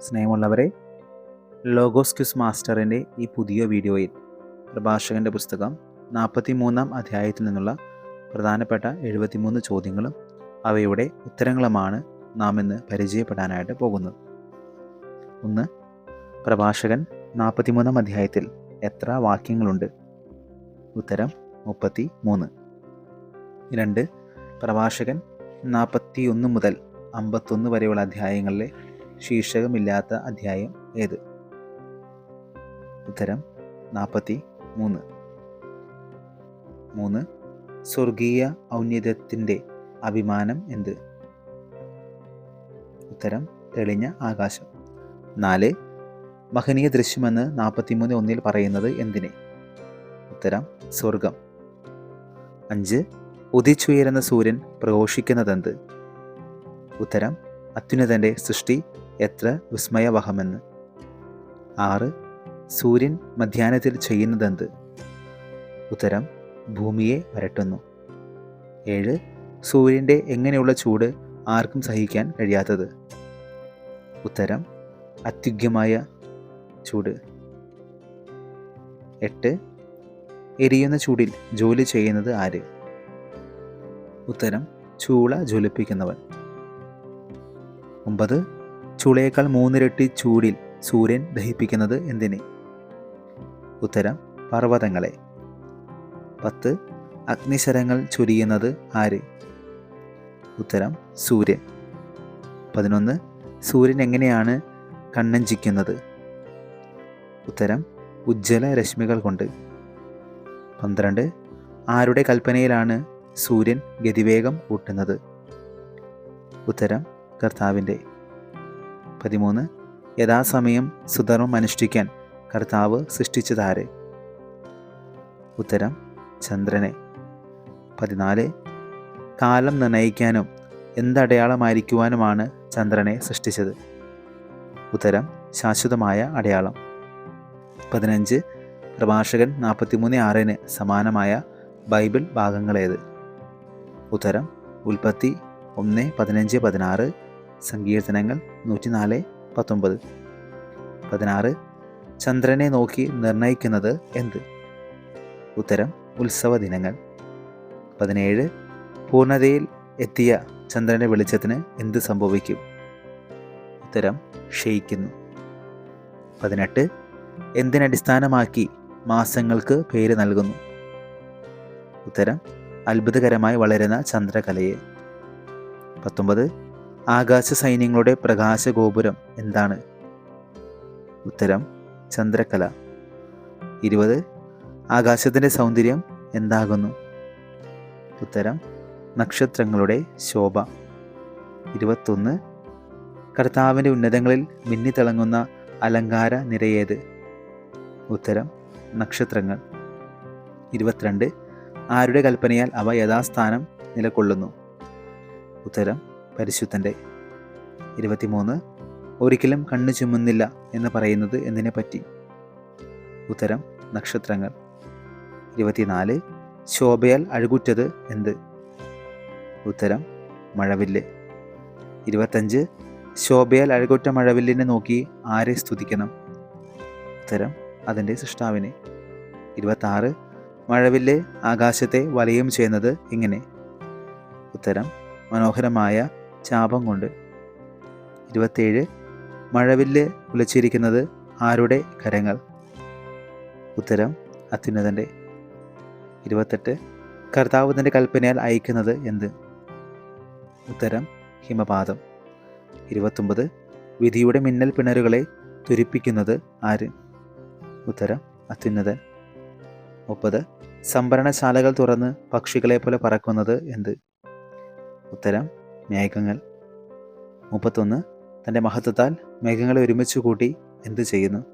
സ്നേഹമുള്ളവരെ logos quiz മാസ്റ്ററിന്റെ ഈ പുതിയ വീഡിയോയിൽ പ്രഭാഷകന്റെ പുസ്തകം നാൽപ്പത്തി മൂന്നാം അധ്യായത്തിൽ നിന്നുള്ള പ്രധാനപ്പെട്ട എഴുപത്തിമൂന്ന് ചോദ്യങ്ങളും അവയുടെ ഉത്തരങ്ങളുമാണ് നാം ഇന്ന് പരിചയപ്പെടാനായിട്ട് പോകുന്നത്. ഒന്ന് പ്രഭാഷകൻ നാൽപ്പത്തിമൂന്നാം അധ്യായത്തിൽ എത്ര വാക്യങ്ങളുണ്ട്? ഉത്തരം മുപ്പത്തി മൂന്ന് രണ്ട് പ്രഭാഷകൻ നാൽപ്പത്തി ഒന്ന് മുതൽ അമ്പത്തൊന്ന് വരെയുള്ള അധ്യായങ്ങളിലെ ശീർഷകമില്ലാത്ത അധ്യായം ഏത്? ഉത്തരം നാൽപ്പത്തി മൂന്ന്. മൂന്ന്. സ്വർഗീയ ഔന്നതത്തിന്റെ അഭിമാനം എന്ത്? ഉത്തരം തെളിഞ്ഞ ആകാശം. നാല്. മഹനീയ ദൃശ്യമെന്ന് നാൽപ്പത്തിമൂന്ന് ഒന്നിൽ പറയുന്നത് എന്തിനെ? ഉത്തരം സ്വർഗം. അഞ്ച്. ഉദിച്ചുയരുന്ന സൂര്യൻ പ്രഘോഷിക്കുന്നതെന്ത്? ഉത്തരം അത്യുന്നതന്റെ സൃഷ്ടി എത്ര വിസ്മയവഹമെന്ന്. ആറ് സൂര്യൻ മധ്യാഹ്നത്തിൽ ചെയ്യുന്നതെന്ത്? ഉത്തരം ഭൂമിയെ വരട്ടുന്നു. ഏഴ് സൂര്യന്റെ എങ്ങനെയുള്ള ചൂട് ആർക്കും സഹിക്കാൻ കഴിയാത്തത്? ഉത്തരം അത്യുഗ്യമായ ചൂട്. എട്ട് എരിയുന്ന ചൂടിൽ ജോലി ചെയ്യുന്നത് ആര്? ഉത്തരം ചൂള ജ്വലിപ്പിക്കുന്നവൻ. ഒമ്പത് ചൂളയേക്കാൾ മൂന്നിരട്ടി ചൂടിൽ സൂര്യൻ ദഹിപ്പിക്കുന്നത് എന്തിന്? ഉത്തരം പർവതങ്ങളെ. പത്ത് അഗ്നിശരങ്ങൾ ചൊരിയുന്നത് ആര്? ഉത്തരം സൂര്യൻ. പതിനൊന്ന് സൂര്യൻ എങ്ങനെയാണ് കണ്ണഞ്ചിക്കുന്നത്? ഉത്തരം ഉജ്ജ്വല രശ്മികൾ കൊണ്ട്. പന്ത്രണ്ട് ആരുടെ കൽപ്പനയിലാണ് സൂര്യൻ ഗതിവേഗം കൂട്ടുന്നത് ഉത്തരം കർത്താവിന്റെ. പതിമൂന്ന്. യഥാസമയം സുധർമ്മം അനുഷ്ഠിക്കാൻ കർത്താവ് സൃഷ്ടിച്ചതാര്? ഉത്തരം ചന്ദ്രനെ. പതിനാല്. കാലം നിർണയിക്കാനും എന്തടയാളമായിരിക്കുവാനുമാണ് ചന്ദ്രനെ സൃഷ്ടിച്ചത്. ഉത്തരം ശാശ്വതമായ അടയാളം. പതിനഞ്ച്. പ്രഭാഷകൻ നാൽപ്പത്തിമൂന്ന് ആറിന് സമാനമായ ബൈബിൾ ഭാഗങ്ങളേത്? ഉത്തരം ഉൽപ്പത്തി ഒന്ന് പതിനഞ്ച് പതിനാറ്. സങ്കീർത്തനങ്ങൾ നൂറ്റിനാല് പത്തൊമ്പത്. പതിനാറ് ചന്ദ്രനെ നോക്കി നിർണയിക്കുന്നത് എന്ത്? ഉത്തരം ഉത്സവ ദിനങ്ങൾ. പതിനേഴ് പൂർണതയിൽ എത്തിയ ചന്ദ്രന്റെ വെളിച്ചത്തിന് എന്ത് സംഭവിക്കും? ഉത്തരം ക്ഷയിക്കുന്നു. പതിനെട്ട് എന്തിനടിസ്ഥാനമാക്കി മാസങ്ങൾക്ക് പേര് നൽകുന്നു? ഉത്തരം അത്ഭുതകരമായി വളരുന്ന ചന്ദ്രകലയെ. പത്തൊമ്പത് ആകാശ സൈന്യങ്ങളുടെ പ്രകാശ ഗോപുരം എന്താണ്? ഉത്തരം ചന്ദ്രകല. ഇരുപത് ആകാശത്തിന്റെ സൗന്ദര്യം എന്താകുന്നു? ഉത്തരം നക്ഷത്രങ്ങളുടെ ശോഭ. ഇരുപത്തൊന്ന് കർത്താവിന്റെ ഉന്നതങ്ങളിൽ മിന്നിത്തിളങ്ങുന്ന അലങ്കാര നിരയേത്. ഉത്തരം നക്ഷത്രങ്ങൾ. ഇരുപത്തിരണ്ട് ആരുടെ കൽപ്പനയാൽ അവ യഥാസ്ഥാനം നിലകൊള്ളുന്നു? ഉത്തരം പരിശുദ്ധന്റെ. ഇരുപത്തിമൂന്ന് ഒരിക്കലും കണ്ണു ചുമന്നില്ല എന്ന് പറയുന്നത് എന്തിനെ പറ്റി ഉത്തരം നക്ഷത്രങ്ങൾ. ഇരുപത്തിനാല് ശോഭയാൽ അഴുകുറ്റത് എന്ത്? ഉത്തരം മഴവില്ല്. ഇരുപത്തഞ്ച് ശോഭയാൽ അഴകുറ്റ മഴവില്ലിനെ നോക്കി ആരെ സ്തുതിക്കണം? ഉത്തരം അതിന്റെ സൃഷ്ടാവിനെ. ഇരുപത്താറ് മഴവില്ല് ആകാശത്തെ വലയം ചെയ്യുന്നത് ഇങ്ങനെ ഉത്തരം മനോഹരമായ ചാപം കൊണ്ട്. ഇരുപത്തേഴ്. മഴവില്ല് കുലച്ചിരിക്കുന്നത് ആരുടെ കരങ്ങൾ? ഉത്തരം അത്യുന്നതന്റെ ഇരുപത്തെട്ട്. കർത്താവ് തന്റെ കൽപ്പനയാൽ അയക്കുന്നത് എന്ത്? ഉത്തരം ഹിമപാതം. ഇരുപത്തൊമ്പത്. വിധിയുടെ മിന്നൽ പിണരുകളെ തുരിപ്പിക്കുന്നത് ആര്? ഉത്തരം അത്യുന്നതൻ. മുപ്പത്. സംഭരണശാലകൾ തുറന്ന് പക്ഷികളെ പോലെ പറക്കുന്നത് എന്ത്? ഉത്തരം മേഘങ്ങൾ. മുപ്പത്തൊന്ന് തന്റെ മഹത്വത്താൽ മേഘങ്ങളെ ഒരുമിച്ച് കൂട്ടി എന്ത് ചെയ്യുന്നു?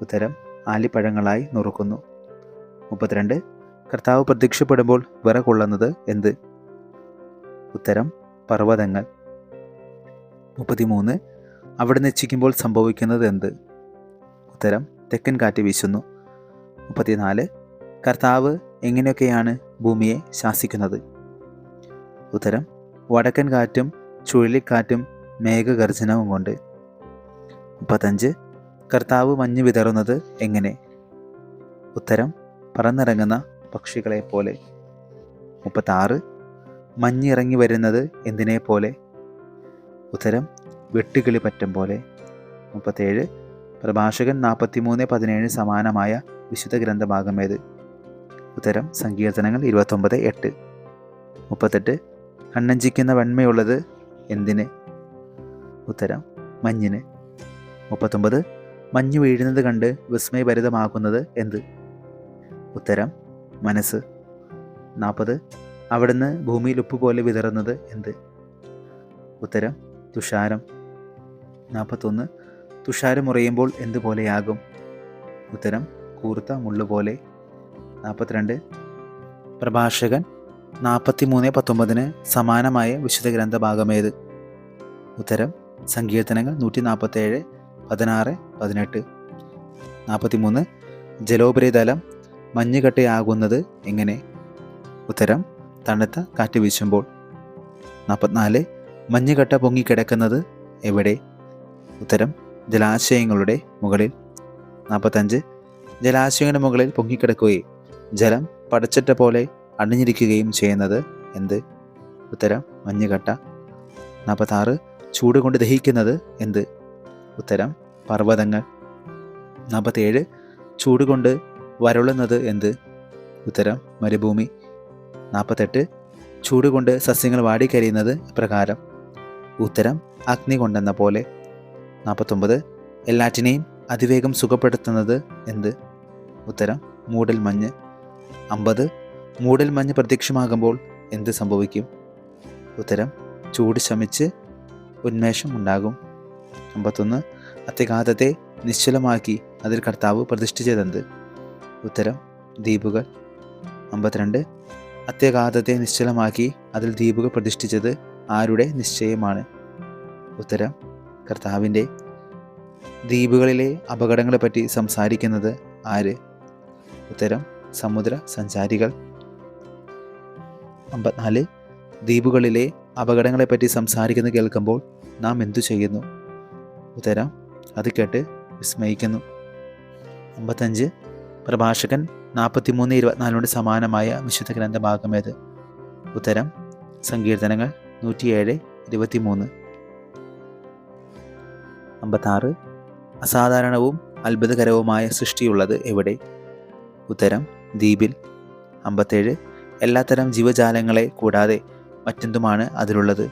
ഉത്തരം ആലിപ്പഴങ്ങളായി നുറുക്കുന്നു. മുപ്പത്തിരണ്ട് കർത്താവ് പ്രത്യക്ഷപ്പെടുമ്പോൾ വിറ കൊള്ളുന്നത് എന്ത്? ഉത്തരം പർവതങ്ങൾ. മുപ്പത്തിമൂന്ന് അവിടെ നിശ്ചിക്കുമ്പോൾ സംഭവിക്കുന്നത് എന്ത്? ഉത്തരം തെക്കൻ കാറ്റ് വീശുന്നു. മുപ്പത്തിനാല് കർത്താവ് എങ്ങനെയൊക്കെയാണ് ഭൂമിയെ ശാസിക്കുന്നത്? ഉത്തരം വടക്കൻ കാറ്റും ചുഴലിക്കാറ്റും മേഘഗർജനവും കൊണ്ട്. മുപ്പത്തഞ്ച്. കർത്താവ് മഞ്ഞ് വിതറുന്നത് എങ്ങനെ? ഉത്തരം പറന്നിറങ്ങുന്ന പക്ഷികളെ പോലെ മുപ്പത്താറ്. മഞ്ഞിറങ്ങി വരുന്നത് എന്തിനെ പോലെ ഉത്തരം വെട്ടുകിളി പറ്റം പോലെ. മുപ്പത്തേഴ്. പ്രഭാഷകൻ നാൽപ്പത്തിമൂന്ന് പതിനേഴ് സമാനമായ വിശുദ്ധ ഗ്രന്ഥഭാഗം ഏത്? ഉത്തരം സങ്കീർത്തനങ്ങൾ ഇരുപത്തൊമ്പത് എട്ട്. മുപ്പത്തെട്ട്. കണ്ണഞ്ചിക്കുന്ന വെണ്മയുള്ളത് എന്തിന്? ഉത്തരം മഞ്ഞിന്. മുപ്പത്തൊമ്പത് മഞ്ഞ് വീഴുന്നത് കണ്ട് വിസ്മയഭരിതമാകുന്നത് എന്ത്? ഉത്തരം മനസ്സ്. നാൽപ്പത് അവിടുന്ന് ഭൂമിയിൽ ഉപ്പ് പോലെ വിതറുന്നത് എന്ത്? ഉത്തരം തുഷാരം. നാൽപ്പത്തൊന്ന് തുഷാരം ഉറയുമ്പോൾ എന്തുപോലെയാകും? ഉത്തരം കൂർത്ത മുള്ളുപോലെ. നാൽപ്പത്തിരണ്ട് പ്രഭാഷകൻ നാൽപ്പത്തി മൂന്ന് പത്തൊമ്പതിന് സമാനമായ വിശുദ്ധ ഗ്രന്ഥ ഗ്രന്ഥഭാഗമേത്? ഉത്തരം സങ്കീർത്തനങ്ങൾ നൂറ്റി നാൽപ്പത്തേഴ് പതിനാറ് പതിനെട്ട്. നാൽപ്പത്തി മൂന്ന് ജലോപരിതലം മഞ്ഞുകട്ടയാകുന്നത് എങ്ങനെ? ഉത്തരം തണുത്ത കാറ്റ് വീശുമ്പോൾ. നാൽപ്പത്തിനാല് മഞ്ഞുകട്ട പൊങ്ങിക്കിടക്കുന്നത് എവിടെ? ഉത്തരം ജലാശയങ്ങളുടെ മുകളിൽ. നാൽപ്പത്തഞ്ച് ജലാശയങ്ങളുടെ മുകളിൽ പൊങ്ങിക്കിടക്കുകയും ജലം പടച്ചിട്ട പോലെ അണിഞ്ഞിരിക്കുകയും ചെയ്യുന്നത്. എന്ത്? ഉത്തരം മഞ്ഞുകട്ട. നാൽപ്പത്താറ് ചൂട് കൊണ്ട് ദഹിക്കുന്നത് എന്ത്? ഉത്തരം പർവതങ്ങൾ. നാൽപ്പത്തേഴ് ചൂട് കൊണ്ട് വരളുന്നത് എന്ത്? ഉത്തരം മരുഭൂമി. നാൽപ്പത്തെട്ട് ചൂട് കൊണ്ട് സസ്യങ്ങൾ വാടിക്കരിയുന്നത് പ്രകാരം. ഉത്തരം അഗ്നി കൊണ്ടെന്ന പോലെ. നാൽപ്പത്തൊമ്പത് എല്ലാറ്റിനെയും അതിവേഗം സുഖപ്പെടുത്തുന്നത് എന്ത്? ഉത്തരം മൂടൽ മഞ്ഞ്. അമ്പത്. മൂടൽ മഞ്ഞ് പ്രത്യക്ഷമാകുമ്പോൾ എന്ത് സംഭവിക്കും? ഉത്തരം ചൂട് ശമിച്ച് ഉന്മേഷം ഉണ്ടാകും. അമ്പത്തൊന്ന് അത്യഘാതത്തെ നിശ്ചലമാക്കി അതിൽ കർത്താവ് പ്രതിഷ്ഠിച്ചതെന്ത് ഉത്തരം ദ്വീപുകൾ. അമ്പത്തിരണ്ട് അത്യഘാതത്തെ നിശ്ചലമാക്കി അതിൽ ദ്വീപുകൾ പ്രതിഷ്ഠിച്ചത് ആരുടെ നിശ്ചയമാണ്? ഉത്തരം കർത്താവിന്റെ. ദ്വീപുകളിലെ അപകടങ്ങളെപ്പറ്റി സംസാരിക്കുന്നത് ആര്? ഉത്തരം സമുദ്ര സഞ്ചാരികൾ. അമ്പത്തിനാല് ദ്വീപുകളിലെ അപകടങ്ങളെപ്പറ്റി സംസാരിക്കുന്നത് കേൾക്കുമ്പോൾ നാം എന്തു ചെയ്യുന്നു? ഉത്തരം അത് കേട്ട് വിസ്മയിക്കുന്നു. അമ്പത്തഞ്ച് പ്രഭാഷകൻ നാൽപ്പത്തിമൂന്ന് ഇരുപത്തിനാലിനോട് സമാനമായ വിശുദ്ധ ഗ്രന്ഥഭാഗമേത് ഉത്തരം സങ്കീർത്തനങ്ങൾ നൂറ്റിയേഴ് ഇരുപത്തിമൂന്ന്. അമ്പത്താറ് അസാധാരണവും അത്ഭുതകരവുമായ സൃഷ്ടിയുള്ളത് എവിടെ? ഉത്തരം ദ്വീപിൽ. അമ്പത്തേഴ് എല്ലാത്തരം ജീവജാലങ്ങളെ കൂടാതെ മറ്റെന്തുമാണ് അതിലുള്ളത്?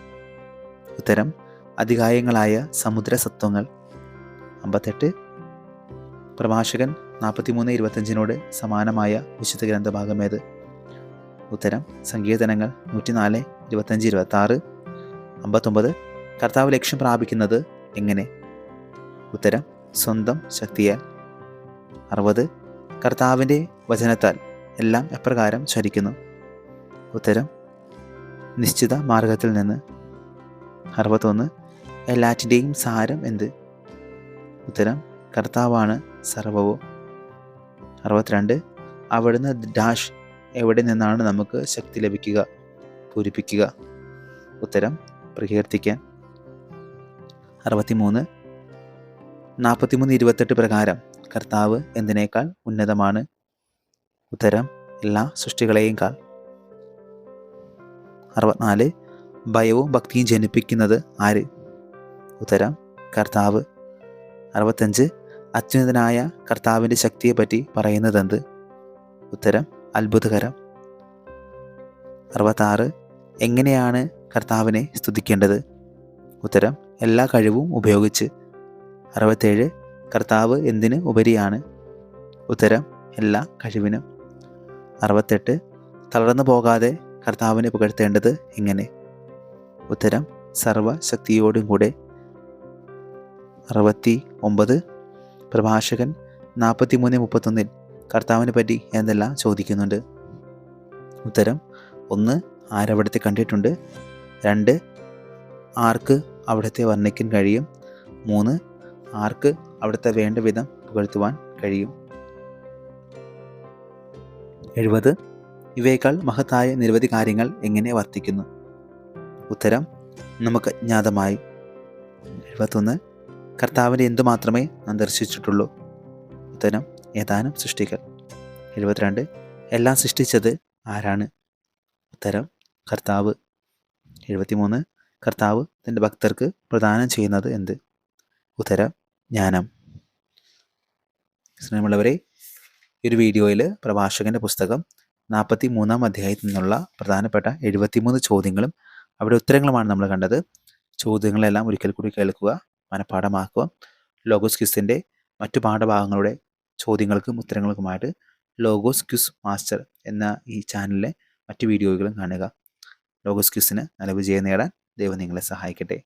ഉത്തരം അധികായങ്ങളായ സമുദ്രസത്വങ്ങൾ. അമ്പത്തെട്ട്. പ്രഭാഷകൻ നാൽപ്പത്തിമൂന്ന് ഇരുപത്തഞ്ചിനോട് സമാനമായ വിശുദ്ധ ഗ്രന്ഥഭാഗമേത് ഉത്തരം സങ്കീർത്തനങ്ങൾ നൂറ്റിനാല് ഇരുപത്തഞ്ച് ഇരുപത്തി ആറ് അമ്പത്തൊമ്പത്. കർത്താവ് ലക്ഷ്യം പ്രാപിക്കുന്നത് എങ്ങനെ? ഉത്തരം സ്വന്തം ശക്തിയാൽ. അറുപത്. കർത്താവിന്റെ വചനത്താൽ എല്ലാം എപ്രകാരം ചരിക്കുന്നു ഉത്തരം നിശ്ചിത മാർഗത്തിൽ നിന്ന്. അറുപത്തൊന്ന് എല്ലാറ്റിന്റെയും സാരം എന്ത്? ഉത്തരം കർത്താവാണ് സർവവും. അറുപത്തിരണ്ട് അവിടുന്ന് ഡാഷ് എവിടെ നിന്നാണ് നമുക്ക് ശക്തി ലഭിക്കുക പൂരിപ്പിക്കുക? ഉത്തരം പ്രകീർത്തിക്കാൻ. അറുപത്തിമൂന്ന് നാൽപ്പത്തിമൂന്ന് ഇരുപത്തെട്ട് പ്രകാരം കർത്താവ് എന്തിനേക്കാൾ ഉന്നതമാണ്? ഉത്തരം എല്ലാ സൃഷ്ടികളെയും കാൾ അറുപത്തിനാല്. ഭയവും ഭക്തിയും ജനിപ്പിക്കുന്നത് ആര്? ഉത്തരം കർത്താവ്. അറുപത്തഞ്ച് അത്യുന്നതനായ കർത്താവിന്റെ ശക്തിയെപ്പറ്റി പറയുന്നത് എന്ത് ഉത്തരം അത്ഭുതകരം. അറുപത്താറ്. എങ്ങനെയാണ് കർത്താവിനെ സ്തുതിക്കേണ്ടത്? ഉത്തരം എല്ലാ കഴിവും ഉപയോഗിച്ച്. അറുപത്തേഴ്. കർത്താവ് എന്തിന് ഉപരിയാണ്? ഉത്തരം എല്ലാ കഴിവിനും. അറുപത്തെട്ട്. തളർന്നു പോകാതെ കർത്താവിനെ പുകഴ്ത്തേണ്ടത് ഇങ്ങനെ. ഉത്തരം സർവശക്തിയോടും കൂടെ. അറുപത്തി ഒമ്പത് പ്രഭാഷകൻ നാൽപ്പത്തി മൂന്ന് മുപ്പത്തൊന്നിൽ കർത്താവിനെ പറ്റി എന്തെല്ലാം ചോദിക്കുന്നുണ്ട്? ഉത്തരം ഒന്ന് ആരവിടത്തെ കണ്ടിട്ടുണ്ട്. രണ്ട് ആർക്ക് അവിടുത്തെ വർണിക്കാൻ കഴിയും. മൂന്ന് ആർക്ക് അവിടുത്തെ വേണ്ട വിധം പുകഴ്ത്തുവാൻ കഴിയും. എഴുപത് ഇവയേക്കാൾ മഹത്തായ നിരവധി കാര്യങ്ങൾ എങ്ങനെ വർത്തിക്കുന്നു? ഉത്തരം നമുക്ക് അജ്ഞാതമായി. എഴുപത്തൊന്ന് കർത്താവിന്റെ എന്തു മാത്രമേ നാം ദർശിച്ചിട്ടുള്ളൂ? ഉത്തരം ഏതാനും സൃഷ്ടികൾ. എഴുപത്തിരണ്ട് എല്ലാം സൃഷ്ടിച്ചത് ആരാണ്? ഉത്തരം കർത്താവ്. എഴുപത്തിമൂന്ന് കർത്താവ് തന്റെ ഭക്തർക്ക് പ്രദാനം ചെയ്യുന്നത് എന്ത്? ഉത്തരം ജ്ഞാനം. സ്നേഹമുള്ളവരെ ഒരു വീഡിയോയിൽ പ്രഭാഷകന്റെ പുസ്തകം നാൽപ്പത്തി മൂന്നാം അധ്യായത്തിൽ നിന്നുള്ള പ്രധാനപ്പെട്ട എഴുപത്തിമൂന്ന് ചോദ്യങ്ങളും അവിടെ ഉത്തരങ്ങളുമാണ് നമ്മൾ കണ്ടത്. ചോദ്യങ്ങളെല്ലാം ഒരിക്കൽ കൂടി കേൾക്കുക മനഃപ്പാഠമാക്കുക. ലോഗോസ് ക്യൂസിന്റെ മറ്റു പാഠഭാഗങ്ങളുടെ ചോദ്യങ്ങൾക്കും ഉത്തരങ്ങൾക്കുമായിട്ട് ലോഗോസ് ക്വിസ് മാസ്റ്റർ എന്ന ഈ ചാനലിലെ മറ്റു വീഡിയോകളും കാണുക. ലോഗോസ് ക്യൂസിന് നല്ല വിജയം നേടാൻ ദൈവം നിങ്ങളെ സഹായിക്കട്ടെ.